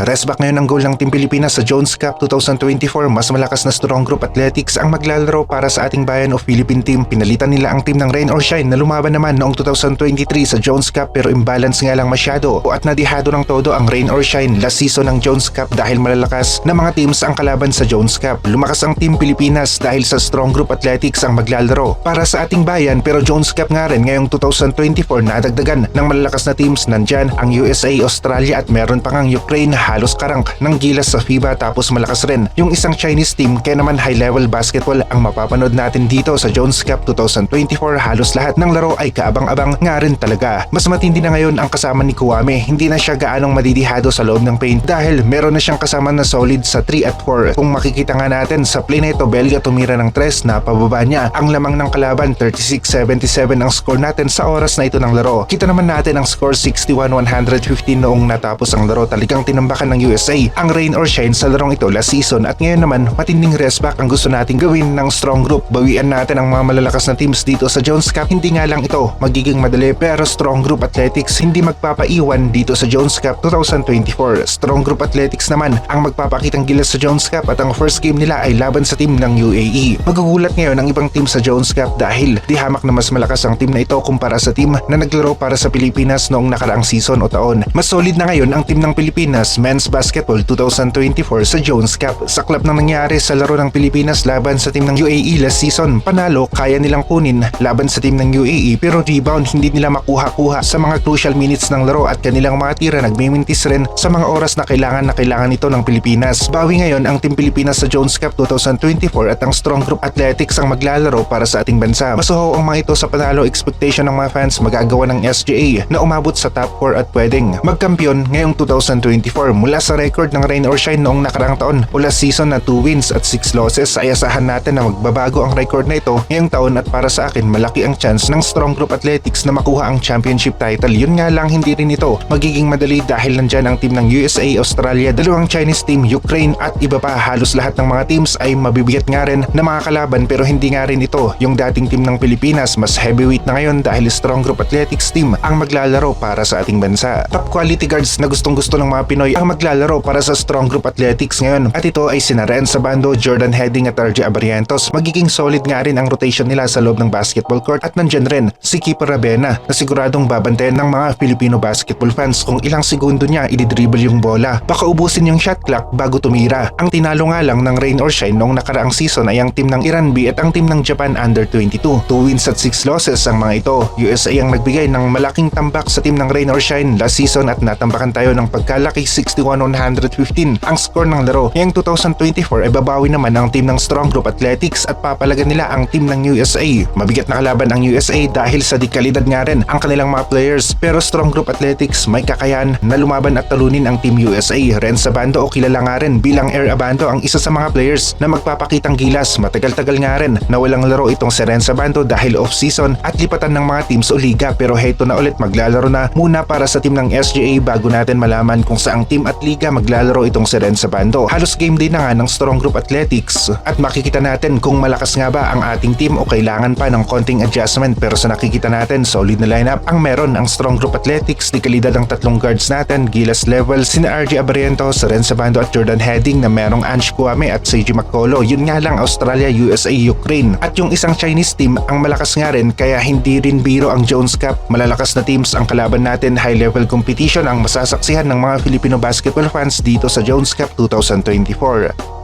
Rest back ngayon ang goal ng Team Pilipinas sa Jones Cup 2024. Mas malakas na strong group athletics ang maglalaro para sa ating bayan o Philippine team. Pinalitan nila ang team ng Rain or Shine na lumaban naman noong 2023 sa Jones Cup pero imbalance nga lang masyado at nadihado ng todo ang Rain or Shine last season ng Jones Cup dahil malalakas na mga teams ang kalaban sa Jones Cup. Lumakas ang Team Pilipinas dahil sa strong group athletics ang maglalaro para sa ating bayan pero Jones Cup nga rin ngayong 2024 nadagdagan ng malalakas na teams nandyan ang USA, Australia at meron pa ngang Ukraine halos karang ng gilas sa FIBA tapos malakas rin yung isang Chinese team kaya naman high level basketball ang mapapanood natin dito sa Jones Cup 2024 halos lahat ng laro ay kaabang-abang nga rin talaga. Mas matindi na ngayon ang kasama ni Kuwame hindi na siya gaanong madidihado sa loob ng paint dahil meron na siyang kasama na solid sa 3 at 4. Kung makikita nga natin sa play na ito Belga tumira ng 3 na pababa niya ang lamang ng kalaban 36-77 ang score natin sa oras na ito ng laro. Kita naman natin ang score 61-115 noong natapos ang laro talagang tinambakan ng USA ang rain or shine sa larong ito last season at ngayon naman matinding rest back ang gusto nating gawin ng strong group. Bawian natin ang mga malalakas na teams dito sa Jones Cup. Hindi nga lang ito magiging madali pero strong group athletics hindi magpapaiwan dito sa Jones Cup 2024. Strong group athletics naman ang magpapakitang gilas sa Jones Cup at ang first game nila ay laban sa team ng UAE. Magugulat ngayon ang ibang team sa Jones Cup dahil di hamak na mas malakas ang team na ito kumpara sa team na naglaro para sa Pilipinas noong nakaraang season o taon. Mas solid na ngayon ang team ng Pilipinas Men's Basketball 2024 sa Jones Cup. Sa club na nangyari sa laro ng Pilipinas laban sa team ng UAE last season, panalo kaya nilang kunin laban sa team ng UAE pero rebound hindi nila makuha-kuha sa mga crucial minutes ng laro at kanilang mga tira nagmimintis rin sa mga oras na kailangan na kailangan ito ng Pilipinas. Bawi ngayon ang Team Pilipinas sa Jones Cup 2024 at ang Strong Group Athletics ang maglalaro para sa ating bansa. Masuho ang mga ito sa panalo expectation ng mga fans magagawa ng SGA na umabot sa top 4 at pwedeng magkampiyon ngayong 2024 mula sa record ng Rain or Shine noong nakaraang taon last season na 2 wins at 6 losses ay asahan natin na magbabago ang record na ito ngayong taon at para sa akin malaki ang chance ng Strong Group Athletics na makuha ang championship title. Yun nga lang hindi rin ito magiging madali dahil nandyan ang team ng USA, Australia, dalawang Chinese team, Ukraine at iba pa. Halos lahat ng mga teams ay mabibigat nga rin na mga kalaban pero hindi nga rin ito yung dating team ng Pilipinas. Mas heavyweight na ngayon dahil Strong Group Athletics team ang maglalaro para sa ating bansa. Top quality guards na gustong gusto ng mga Pinoy ang maglalaro para sa Strong Group Athletics ngayon. At ito ay sina Ren Sabando, Jordan Heading at RJ Abarientos. Magiging solid nga rin ang rotation nila sa loob ng basketball court at nandyan rin si Keeper Rabena na siguradong babantayan ng mga Filipino basketball fans kung ilang segundo niya ididribble yung bola. Baka ubusin yung shot clock bago tumira. Ang tinalo nga lang ng rain or shine noong nakaraang season ay ang team ng Iran B at ang team ng Japan Under 22. 2 wins at 6 losses ang mga ito. USA ang nagbigay ng malaking tambak sa team ng rain or shine last season at natambakan tayo ng pagkalaki 61-115 ang score ng laro. Ngayong 2024 ay babawi naman ang team ng Strong Group Athletics at papalagan nila ang team ng USA. Mabigat na kalaban ang USA dahil sa dikalidad nga rin ang kanilang mga players pero Strong Group Athletics may kakayahan na lumaban at talunin ang Team USA. Ren Sabando o kilala nga rin bilang Air Abando ang isa sa mga players na magpapakitang gilas. Matagal-tagal nga rin na walang laro itong si Ren Sabando dahil off-season at lipatan ng mga teams o liga pero heto na ulit maglalaro na muna para sa team ng SGA bago natin malaman kung saang team at liga maglalaro itong si Ren Sabando. Halos game day na nga ng Strong Group Athletics at makikita natin kung malakas nga ba ang ating team o kailangan pa ng konting adjustment pero sa nakikita natin solid na lineup ang meron ang Strong Group Athletics kalidad ang tatlong guards natin Gilas Level, sina RJ Abarientos, Ren Sabando at Jordan Heading na merong Ange Kuame at Seiji Makolo. Yun nga lang Australia, USA, Ukraine. At yung isang Chinese team ang malakas nga rin kaya hindi rin biro ang Jones Cup. Malalakas na teams ang kalaban natin, high level competition ang masasaksihan ng mga Filipino basketball fans dito sa Jones Cup 2024.